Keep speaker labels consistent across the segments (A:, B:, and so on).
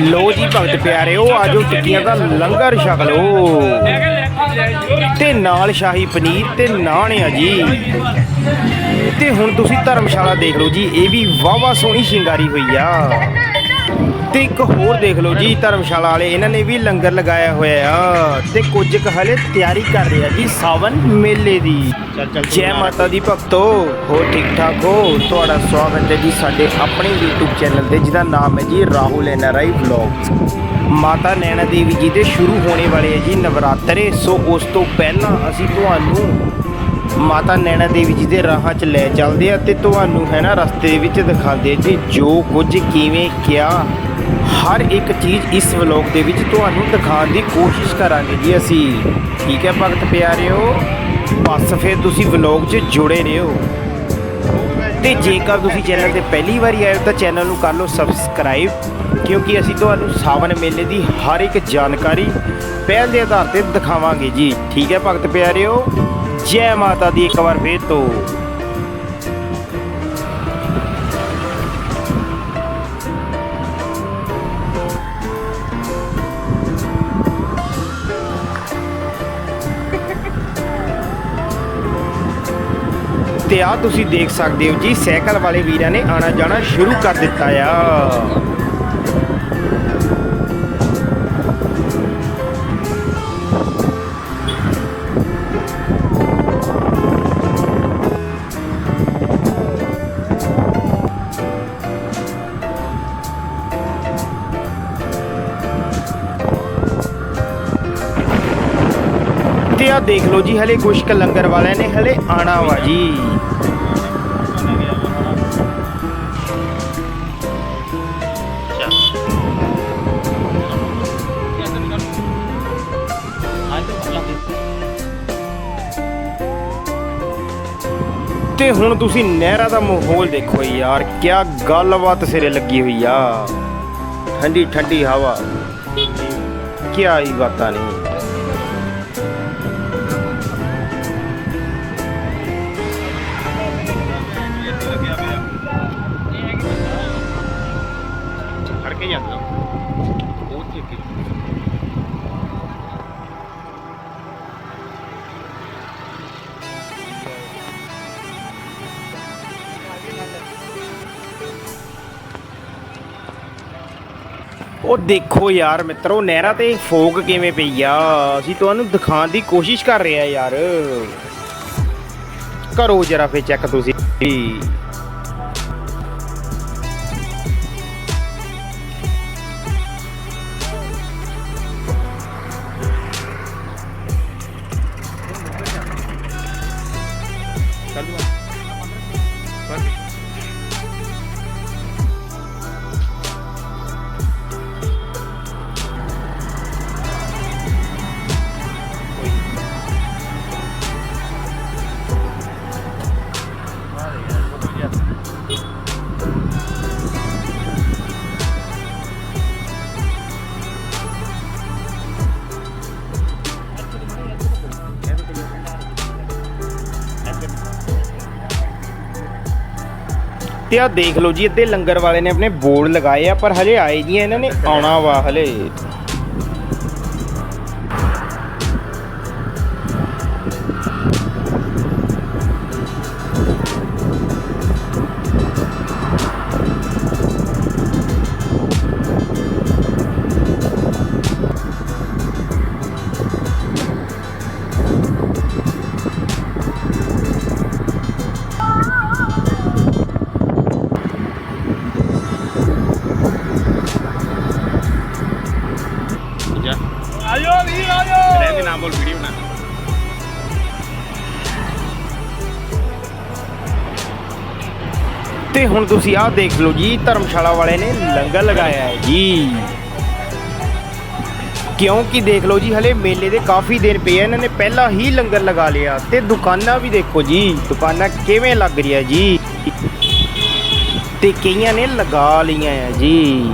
A: ਲੋ ਜੀ ਭਗਤ ਪਿਆਰਿਓ ਆਜੋ ਟਿੱਕੀਆਂ ਦਾ ਲੰਗਰ ਛਕ ਲਓ। ਤੇ ਨਾਲ ਸ਼ਾਹੀ ਪਨੀਰ ਤੇ ਨਾਨ ਆ ਜੀ। ਤੇ ਹੁਣ ਤੁਸੀਂ ਧਰਮਸ਼ਾਲਾ ਦੇਖ ਲਓ ਜੀ, ਇਹ ਵੀ ਵਾਵਾ ਸੋਹਣੀ ਸ਼ਿੰਗਾਰੀ ਹੋਈ ਆ। ਤੇ ਇੱਕ ਹੋਰ ਦੇਖ ਲਓ ਜੀ ਧਰਮਸ਼ਾਲਾ ਵਾਲੇ ਇਹਨਾਂ ਨੇ ਵੀ ਲੰਗਰ ਲਗਾਇਆ ਹੋਇਆ ਆ ਤੇ ਕੁਝ ਕੁ ਹਲੇ ਤਿਆਰੀ ਕਰ ਰਹੇ ਜੀ ਸਾਵਨ ਮੇਲੇ ਦੀ। ਜੈ ਮਾਤਾ ਦੀ ਭਗਤੋ ਹੋ ਠੀਕ ਠਾਕ ਹੋ? ਤੁਹਾਡਾ ਸਵਾਗਤ ਹੈ ਜੀ ਸਾਡੇ ਆਪਣੇ YouTube ਚੈਨਲ ਤੇ ਜਿਹਦਾ ਨਾਮ ਹੈ ਜੀ ਰਾਹੁਲ ਐਨਆਰਆਈ ਵਲੌਗਸ। ਮਾਤਾ ਨੈਣਾ ਦੇਵੀ ਜੀ ਦੇ ਸ਼ੁਰੂ ਹੋਣੇ ਵਾਲੇ ਹੈ ਜੀ ਨਵਰਾਤਰੇ ਸੋ ਉਸ ਤੋਂ ਪਹਿਲਾਂ ਅਸੀਂ ਤੁਹਾਨੂੰ ਮਾਤਾ ਨੈਣਾ ਦੇਵੀ ਜੀ ਦੇ ਰਾਹਾਂ 'ਚ ਲੈ ਚੱਲਦੇ ਆ ਤੇ ਤੁਹਾਨੂੰ ਹੈ ਨਾ ਰਸਤੇ ਦੇ ਵਿੱਚ ਦਿਖਾਉਂਦੇ ਜੀ ਜੋ ਕੁਝ ਕਿਵੇਂ ਕਿਆ ਹਰ ਇੱਕ ਚੀਜ਼ ਇਸ ਵਲੌਗ ਦੇ ਵਿੱਚ ਤੁਹਾਨੂੰ ਦਿਖਾਉਣ ਦੀ ਕੋਸ਼ਿਸ਼ ਕਰਾਂਗੇ ਜੀ ਅਸੀਂ। ਠੀਕ ਹੈ ਭਗਤ ਪਿਆਰਿਓ, ਬਸ ਫਿਰ ਤੁਸੀਂ ਵਲੌਗ 'ਚ ਜੁੜੇ ਰਹੋ। ਤੇ ਜੇਕਰ ਤੁਸੀਂ ਚੈਨਲ ਤੇ ਪਹਿਲੀ ਵਾਰੀ ਆਏ ਹੋ ਤਾਂ ਚੈਨਲ ਨੂੰ ਕਰ ਲਓ ਸਬਸਕ੍ਰਾਈਬ, ਕਿਉਂਕਿ ਅਸੀਂ ਤੁਹਾਨੂੰ ਸਾਵਨ ਮੇਲੇ ਦੀ ਹਰ ਇੱਕ ਜਾਣਕਾਰੀ ਪਹਿਲ ਦੇ ਆਧਾਰ ਤੇ ਦਿਖਾਵਾਂਗੇ ਜੀ। ਠੀਕ ਹੈ ਭਗਤ ਪਿਆਰਿਓ ਜੈ ਮਾਤਾ ਦੀ ਇੱਕ ਵਾਰ ਫੇਰ ਤੋਂ। ਤੇ ਆ ਤੁਸੀਂ ਦੇਖ ਸਕਦੇ ਹੋ ਜੀ, ਸਾਈਕਲ ਵਾਲੇ ਵੀਰਾਂ ਨੇ ਆਣਾ ਜਾਣਾ ਸ਼ੁਰੂ ਕਰ ਦਿੱਤਾ ਆ। ਦੇਖ ਲਓ ਜੀ, ਹਲੇ ਕੁਛ ਲੰਗਰ ਵਾਲਿਆਂ ਨੇ ਹਲੇ ਆਣਾ ਵਾ ਜੀ। ਤੇ ਹੁਣ ਤੁਸੀਂ ਨਹਿਰਾਂ ਦਾ ਮਾਹੌਲ ਦੇਖੋ ਯਾਰ, ਕਿਆ ਗੱਲਬਾਤ ਸਿਰੇ ਲੱਗੀ ਹੋਈ ਆ। ਠੰਡੀ ਠੰਡੀ ਹਵਾ। ਕਿਆ ਹੀ ਬਾਤਾਂ ਨਹੀਂ ਉਹ ਦੇਖੋ ਯਾਰ ਮਿੱਤਰੋ, ਨਹਿਰਾ ਤੇ ਫੋਕ ਕਿਵੇਂ ਪਈ ਆ? ਅਸੀਂ ਤੁਹਾਨੂੰ ਦਿਖਾਉਣ ਦੀ ਕੋਸ਼ਿਸ਼ ਕਰ ਰਹੇ ਆ ਯਾਰ। ਕਰੋ ਜਰਾ ਫੇ ਚੈੱਕ ਤੁਸੀਂ। ਤੇ ਆ ਦੇਖ ਲਓ ਜੀ ਅੱਧੇ ਲੰਗਰ ਵਾਲੇ ਨੇ ਆਪਣੇ ਬੋਰਡ ਲਗਾਏ ਆ, ਪਰ ਹਲੇ ਆਏ ਨਹੀਂ ਇਹਨਾਂ ਨੇ ਆਉਣਾ ਵਾ ਹਲੇ। ਤੇ ਹੁਣ ਤੁਸੀਂ ਆਹ ਦੇਖ ਲਓ ਜੀ, ਧਰਮਸ਼ਾਲਾ ਵਾਲੇ ਨੇ ਲੰਗਰ ਲਗਾਇਆ ਹੈ ਜੀ। ਕਿਉਂਕਿ ਦੇਖ ਲਓ ਜੀ, ਹਲੇ ਮੇਲੇ ਦੇ ਕਾਫੀ ਦਿਨ ਪਏ ਆ, ਇਹਨਾਂ ਨੇ ਪਹਿਲਾਂ ਹੀ ਲੰਗਰ ਲਗਾ ਲਿਆ ਤੇ ਦੁਕਾਨਾਂ ਵੀ ਦੇਖੋ ਜੀ, ਦੁਕਾਨਾਂ ਕਿਵੇਂ ਲੱਗ ਰਹੀਆਂ ਜੀ। ਤੇ ਕਈਆਂ ਨੇ ਲਗਾ ਲਈਆਂ ਆ ਜੀ।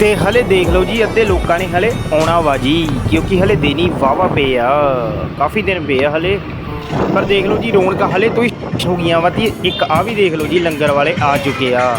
A: ਤੇ ਹਲੇ ਦੇਖ ਲਓ ਜੀ, ਅੱਧੇ ਲੋਕਾਂ ਨੇ ਹਲੇ ਆਉਣਾ ਵਾ ਜੀ, ਕਿਉਂਕਿ ਹਲੇ ਦਿਨ ਹੀ ਵਾਵਾ ਪਏ ਆ। ਕਾਫੀ ਦਿਨ ਪਏ ਆ ਹਲੇ। ਪਰ ਦੇਖ ਲਓ ਜੀ, ਰੌਣਕਾਂ ਹਲੇ ਤੋਂ ਹੀ ਹੋ ਗਈਆਂ ਵਾ ਤੇ ਇੱਕ ਆ ਵੀ ਦੇਖ ਲਓ ਜੀ, ਲੰਗਰ ਵਾਲੇ ਆ ਚੁੱਕੇ ਆ।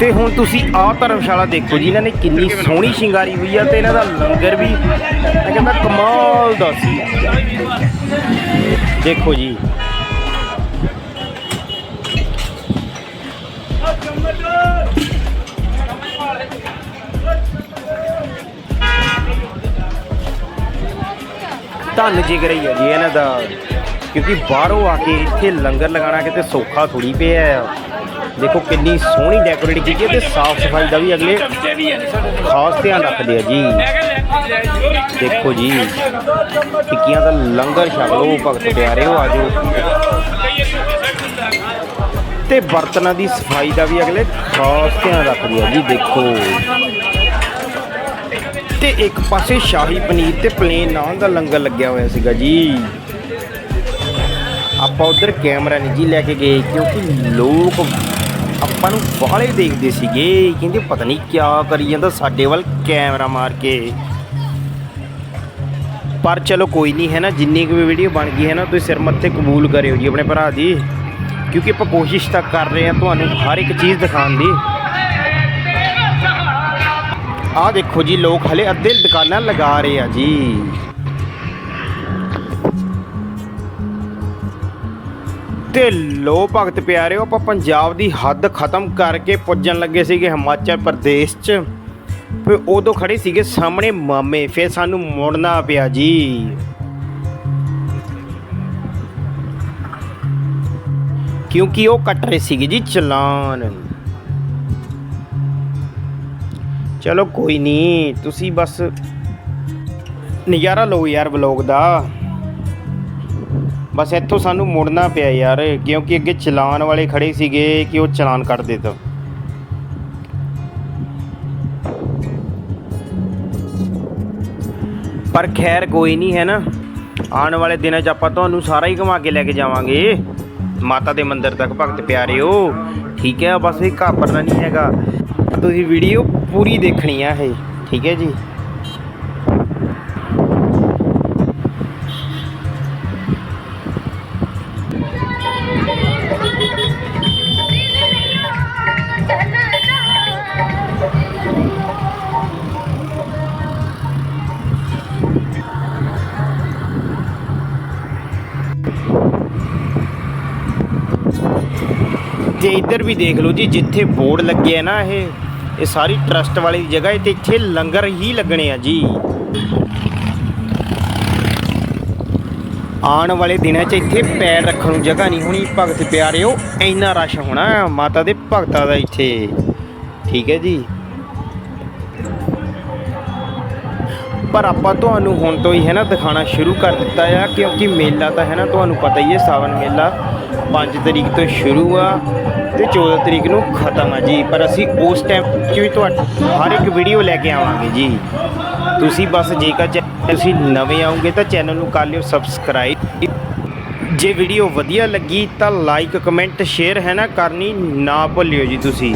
A: ਤੇ ਹੁਣ ਤੁਸੀਂ ਆਹ ਧਰਮਸ਼ਾਲਾ ਦੇਖੋ ਜੀ, ਇਹਨਾਂ ਨੇ ਕਿੰਨੀ ਸੋਹਣੀ ਸ਼ਿੰਗਾਰੀ ਹੋਈ ਆ ਤੇ ਇਹਨਾਂ ਦਾ ਲੰਗਰ ਵੀ ਮੈਂ ਕਹਿੰਦਾ ਕਮਾਲ ਦਾ ਸੀ। ਦੇਖੋ ਜੀ। ਧੰਨ ਜਿਗਰ ਹੀ ਹੈ ਜੀ ਇਹਨਾਂ ਦਾ, ਕਿਉਂਕਿ ਬਾਹਰੋਂ ਆ ਕੇ ਇੱਥੇ ਲੰਗਰ ਲਗਾਉਣਾ ਕਿਤੇ ਸੌਖਾ ਥੋੜੀ ਪਿਆ ਆ। ਦੇਖੋ ਕਿੰਨੀ ਸੋਹਣੀ ਡੈਕੋਰੇਟ ਕੀਤੀ ਹੈ ਤੇ ਸਾਫ਼ ਸਫ਼ਾਈ ਦਾ ਵੀ ਅਗਲੇ ਖਾਸ ਧਿਆਨ ਰੱਖਦੇ ਆ ਜੀ। ਦੇਖੋ ਜੀ, ਟਿੱਕੀਆਂ ਦਾ ਲੰਗਰ ਛਕ ਲਓ, ਭਗਤ ਪਿਆਰਿਓ, ਆਜੋ। ਤੇ ਬਰਤਨਾਂ ਦੀ ਸਫ਼ਾਈ ਦਾ ਵੀ ਅਗਲੇ ਖਾਸ ਧਿਆਨ ਰੱਖਦੇ ਆ ਜੀ, ਦੇਖੋ। ਤੇ ਇੱਕ ਪਾਸੇ ਸ਼ਾਹੀ ਪਨੀਰ ਤੇ ਪਲੇਨ ਨਾਨ ਦਾ ਲੰਗਰ ਲੱਗਿਆ ਹੋਇਆ ਸੀਗਾ ਜੀ। ਆਪਾਂ ਉਧਰ ਕੈਮਰਾ ਨਹੀਂ ਜੀ ਲੈ ਕੇ ਗਏ, ਕਿਉਂਕਿ ਲੋਕ ਆਪਾਂ ਨੂੰ ਬਾਹਲੇ ਦੇਖਦੇ ਸੀਗੇ, ਕਹਿੰਦੇ ਪਤਾ ਨਹੀਂ ਕਿਆ ਕਰੀ ਜਾਂਦਾ ਸਾਡੇ ਵੱਲ ਕੈਮਰਾ ਮਾਰ ਕੇ। ਪਰ ਚਲੋ ਕੋਈ ਨਹੀਂ ਹੈ ਨਾ, ਜਿੰਨੀ ਕੁ ਵੀਡੀਓ ਬਣ ਗਈ ਹੈ ਨਾ, ਤੁਸੀਂ ਸਿਰ ਮੱਥੇ ਕਬੂਲ ਕਰਿਓ ਜੀ ਆਪਣੇ ਭਰਾ ਦੀ। ਕਿਉਂਕਿ ਆਪਾਂ ਕੋਸ਼ਿਸ਼ ਤਾਂ ਕਰ ਰਹੇ ਹਾਂ ਤੁਹਾਨੂੰ ਹਰ ਇੱਕ ਚੀਜ਼ ਦਿਖਾਉਣ ਦੀ। ਆਹ ਦੇਖੋ ਜੀ, ਲੋਕ ਹਲੇ ਅੱਧੇ ਦੁਕਾਨਾਂ ਲਗਾ ਰਹੇ ਆ ਜੀ। ਤੇ ਲੋ ਭਗਤ ਪਿਆਰਿਓ ਆਪਾਂ ਪੰਜਾਬ ਦੀ ਹੱਦ ਖਤਮ ਕਰਕੇ ਪੁੱਜਣ ਲੱਗੇ ਸੀਗੇ ਹਿਮਾਚਲ ਪ੍ਰਦੇਸ਼ 'ਚ। ਫਿਰ ਉਦੋਂ ਖੜੇ ਸੀਗੇ ਸਾਹਮਣੇ ਮਾਮੇ, ਫਿਰ ਸਾਨੂੰ ਮੁੜਨਾ ਪਿਆ ਜੀ। ਕਿਉਂਕਿ ਉਹ ਕੱਟ ਰਹੇ ਸੀਗੇ ਜੀ ਚਲਾਨ। ਚਲੋ ਕੋਈ ਨਹੀਂ, ਤੁਸੀਂ ਬਸ ਨਜ਼ਾਰਾ ਲਓ ਯਾਰ ਵਲੋਗ ਦਾ। ਬਸ ਇੱਥੋਂ ਸਾਨੂੰ ਮੁੜਨਾ ਪਿਆ ਯਾਰ, ਕਿਉਂਕਿ ਅੱਗੇ ਚਲਾਨ ਵਾਲੇ ਖੜੇ ਸੀਗੇ ਕਿ ਉਹ ਚਲਾਨ ਕੱਟ ਦੇ ਤਾ। ਪਰ ਖੈਰ ਕੋਈ ਨਹੀਂ ਹੈ ਨਾ। ਆਉਣ ਵਾਲੇ ਦਿਨਾਂ 'ਚ ਆਪਾਂ ਤੁਹਾਨੂੰ ਸਾਰਾ ਹੀ ਘੁਮਾ ਕੇ ਲੈ ਕੇ ਜਾਵਾਂਗੇ। ਮਾਤਾ ਦੇ ਮੰਦਿਰ ਤੱਕ, ਭਗਤ ਪਿਆਰਿਓ। ਠੀਕ ਹੈ, ਬਸ ਇਹ ਘਾਬਰਨਾ ਨਹੀਂ ਹੈਗਾ। ਤੁਸੀਂ ਵੀਡੀਓ ਪੂਰੀ ਦੇਖਣੀ ਆ ਇਹ। ਠੀਕ ਹੈ ਜੀ। ਤੇ ਇੱਧਰ ਵੀ ਦੇਖ ਲਓ ਜੀ, ਜਿੱਥੇ ਬੋਰਡ ਲੱਗੇ ਆ ਨਾ ਇਹ ਇਹ ਸਾਰੀ ਟਰਸਟ ਵਾਲੀ ਜਗ੍ਹਾ ਹੈ ਤੇ ਇੱਥੇ ਲੰਗਰ ਹੀ ਲੱਗਣੇ ਆ ਜੀ। ਆਉਣ ਵਾਲੇ ਦਿਨਾਂ 'ਚ ਇੱਥੇ ਪੈਰ ਰੱਖਣ ਨੂੰ ਜਗ੍ਹਾ ਨਹੀਂ ਹੋਣੀ। ਭਗਤ ਪਿਆਰਿਓ, ਇੰਨਾ ਰਸ਼ ਹੋਣਾ ਮਾਤਾ ਦੇ ਭਗਤਾਂ ਦਾ ਇੱਥੇ। ਠੀਕ ਹੈ ਜੀ। ਪਰ ਆਪਾਂ ਤੁਹਾਨੂੰ ਹੁਣ ਤੋਂ ਹੀ ਹੈ ਨਾ ਦਿਖਾਣਾ ਸ਼ੁਰੂ ਕਰ ਦਿੱਤਾ ਆ, ਕਿਉਂਕਿ ਮੇਲਾ ਤਾਂ ਹੈ ਨਾ, ਤੁਹਾਨੂੰ ਪਤਾ ਹੀ ਹੈ ਸਾਵਨ ਮੇਲਾ। 5 ਤਰੀਕ ਤੋਂ ਸ਼ੁਰੂ ਆ ਤੇ 14 ਤਰੀਕ ਨੂੰ ਖਤਮ ਆ ਜੀ। ਪਰ ਅਸੀਂ ਉਸ ਟਾਈਮ 'ਚ ਵੀ ਤੁਹਾਡੀ ਹਰ ਇੱਕ ਵੀਡੀਓ ਲੈ ਕੇ ਆਵਾਂਗੇ ਜੀ। ਤੁਸੀਂ ਬਸ ਜੇਕਰ ਚੈ- ਤੁਸੀਂ ਨਵੇਂ ਆਉਂਗੇ ਤਾਂ ਚੈਨਲ ਨੂੰ ਕਰ ਲਿਓ ਸਬਸਕ੍ਰਾਈਬ ਜੇ ਵੀਡੀਓ ਵਧੀਆ ਲੱਗੀ ਤਾਂ ਲਾਈਕ ਕਮੈਂਟ ਸ਼ੇਅਰ ਹੈ ਨਾ ਕਰਨੀ ਨਾ ਭੁੱਲਿਓ ਜੀ ਤੁਸੀਂ।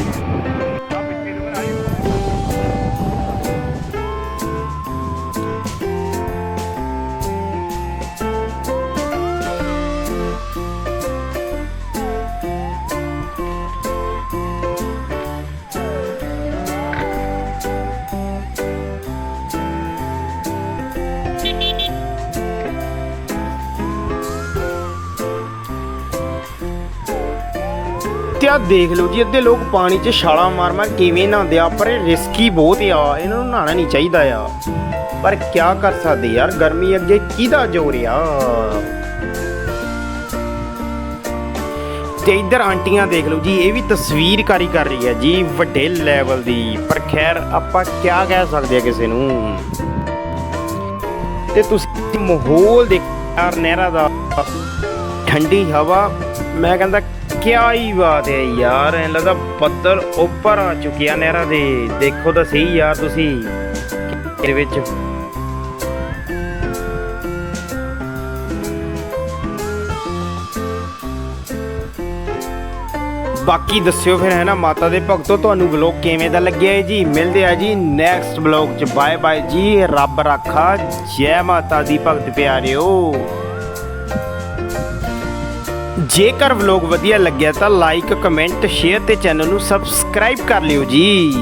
A: ਆ, ਦੇਖ ਲਓ ਜੀ, ਅੱਧੇ ਲੋਕ ਪਾਣੀ 'ਚ ਛਾਲਾਂ ਮਾਰ ਮਾਰ ਕਿਵੇਂ ਨਹਾਉਂਦੇ ਆ, ਪਰ ਇਹ ਰਿਸਕੀ ਬਹੁਤ ਆ, ਇਹਨਾਂ ਨੂੰ ਨਹਾਣਾ ਨਹੀਂ ਚਾਹੀਦਾ ਆ। ਪਰ ਕਿਆ ਕਰ ਸਕਦੇ ਯਾਰ, ਗਰਮੀ ਅੱਗੇ ਕਿਹਦਾ ਜ਼ੋਰ ਆ? ਤੇ ਇੱਧਰ ਆਂਟੀਆਂ ਦੇਖ ਲਓ ਜੀ, ਇਹ ਵੀ ਤਸਵੀਰਕਾਰੀ ਕਰ ਰਹੀ ਹੈ ਜੀ, ਵੱਡੇ ਲੈਵਲ ਦੀ। ਪਰ ਖੈਰ, ਆਪਾਂ ਕੀ ਕਹਿ ਸਕਦੇ ਆ ਕਿਸੇ ਨੂੰ? ਤੇ ਤੁਸੀਂ ਮਾਹੌਲ ਦੇਖ ਯਾਰ ਨਹਿਰਾ ਦਾ, ਠੰਡੀ ਹਵਾ, ਮੈਂ ਕਹਿੰਦਾ ਕਿਆ ਹੀ ਬਾਤ ਹੈ ਯਾਰ, ਐਂ ਲੱਗਦਾ ਬੱਦਲ ਉੱਪਰ ਆ ਚੁੱਕਿਆ ਨਹਿਰਾ ਦੇ। ਦੇਖੋ ਤਾਂ ਸਹੀ ਯਾਰ ਤੁਸੀਂ ਇਹਦੇ ਵਿੱਚ। ਬਾਕੀ ਦੱਸਿਓ ਫਿਰ ਹੈ ਨਾ ਮਾਤਾ ਦੇ ਭਗਤੋ, ਤੁਹਾਨੂੰ ਵਲੌਗ ਕਿਵੇਂ ਦਾ ਲੱਗਿਆ ਹੈ ਜੀ? ਮਿਲਦੇ ਆ ਜੀ ਨੈਕਸਟ ਵਲੌਗ 'ਚ। ਬਾਏ ਬਾਏ ਜੀ, ਰੱਬ ਰਾਖਾ। ਜੈ ਮਾਤਾ ਦੀ ਭਗਤ, ਪਿਆਰਿਓ। ਜੇਕਰ ਵਲੌਗ ਵਧੀਆ ਲੱਗਿਆ ਤਾਂ ਲਾਈਕ ਕਮੈਂਟ ਸ਼ੇਅਰ ਤੇ ਚੈਨਲ ਨੂੰ ਸਬਸਕ੍ਰਾਈਬ ਕਰ ਲਿਓ ਜੀ।